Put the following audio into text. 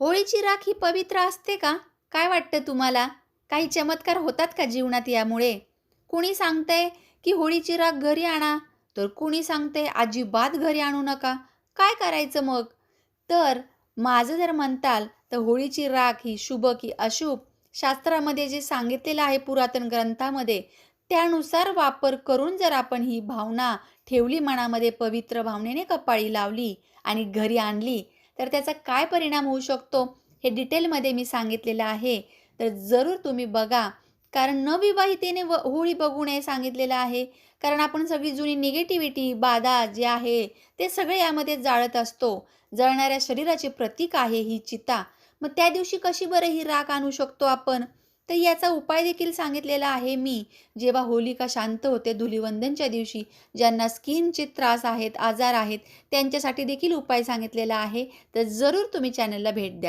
होळीची राख ही पवित्र असते का? काय वाटतं तुम्हाला? काही चमत्कार होतात का जीवनात यामुळे? कुणी सांगतंय की होळीची राख घरी आणा तर कुणी सांगतंय अजिबात घरी आणू नका? काय करायचं मग? तर माझं जर म्हणताल तर होळीची राख ही शुभ की अशुभ शास्त्रामध्ये जे सांगितलेलं आहे पुरातन ग्रंथामध्ये त्यानुसार वापर करून जर आपण ही भावना ठेवली मनामध्ये पवित्र भावनेने कपाळी लावली आणि घरी आणली तर त्याचा काय परिणाम होऊ शकतो हे डिटेलमध्ये मी सांगितलेलं आहे. तर जरूर तुम्ही बघा. कारण नविवाहितेने व होळी बघू नये सांगितलेलं आहे. कारण आपण सगळी जुनी निगेटिव्हिटी बाधा जे आहे ते सगळे यामध्ये जाळत असतो. जळणाऱ्या शरीराचे प्रतीक आहे ही चिता. मग त्या दिवशी कशी बरं ही राख आणू शकतो आपण? तर याचा उपाय देखील सांगितलेला आहे मी. जेव्हा होलिका शांत होते धुलिवंदनच्या दिवशी ज्यांना स्किनचे त्रास आहेत आजार आहेत त्यांच्यासाठी देखील उपाय सांगितलेला आहे. तर जरूर तुम्ही चॅनलला भेट द्या.